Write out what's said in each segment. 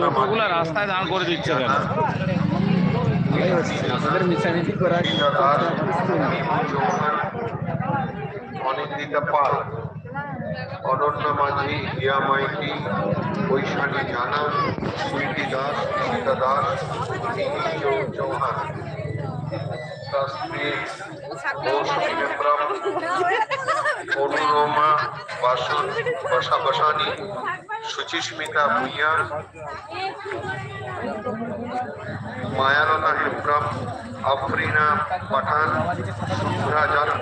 দাস রাস্তায় দাঁড় করে দিচ্ছে কেন? অনিন্দিতা পাল অনন্যা মাঝি হিয়া মাইতি বৈশালী জানা সুইটি দাস সীতা দাস চৌহান তার স্ত্রী অনুরমা বাসন বসা বসানি সুচিস্মিতা ভূঁইয়া মায়ালতা হেমব্রম আফরিনা পাঠান শুভ্রা জানা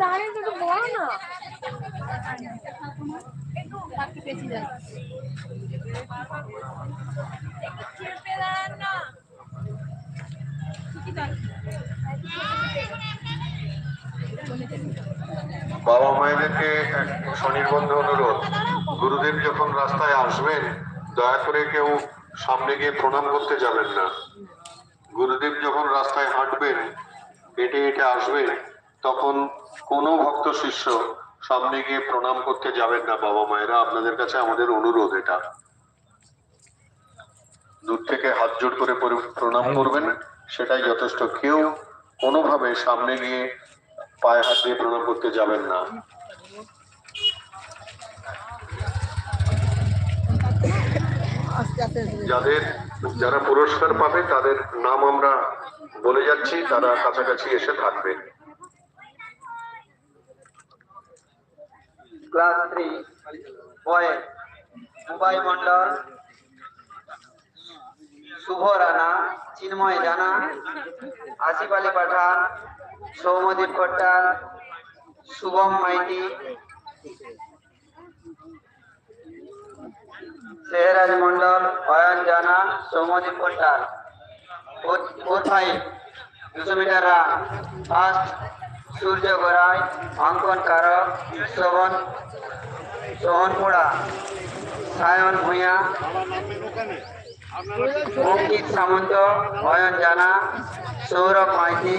দাঁড়িয়ে বড় না। তো বাবা মায়েদেরকে এক স্বনির্বন্ধ অনুরোধ। গুরুদেব যখন রাস্তায় আসবেন, দয়া করে কেউ সামনে গিয়ে প্রণাম করতে যাবেন না। গুরুদেব যখন রাস্তায় হাঁটবেন, হেঁটে হেঁটে আসবেন, তখন কোনো ভক্ত শিষ্য সামনে গিয়ে প্রণাম করতে যাবেন না বাবা মায়েরা, আপনাদের কাছে আমাদের অনুরোধ এটা। দূর থেকে হাত জোর করে প্রণাম করবেন, সেটাই যথেষ্ট। কেউ কোনোভাবে সামনে গিয়ে পায়ে হাত দিয়ে প্রণাম করতে যাবেন না। যাদের, যারা পুরস্কার পাবে, তাদের নাম আমরা বলে যাচ্ছি, তারা কাছাকাছি এসে থাকবে class three boys Mumbai Mondal Subha Rana Chinmoy Jana Asif Ali পাঠান সৌমদীপ কট্টাল শুভম মাইতি শেহরাজ মন্ডল অয়ন জানা সৌমদীপ কট্টাল ফোর ফাইভ দুশো metre run first Surya Gorai Ankan Karak Sovan Sohan পোড়া সায়ন ভূঁইয়া অঙ্কিত সামন্ত অয়ন জানা, সৌরভ মাইতি,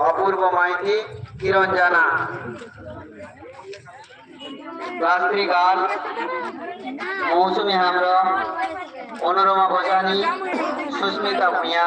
অপূর্ব মাইতি, কিরণ জানা। Three girl Mousumi Hembram Manorama Gosani Susmita Bhuiyan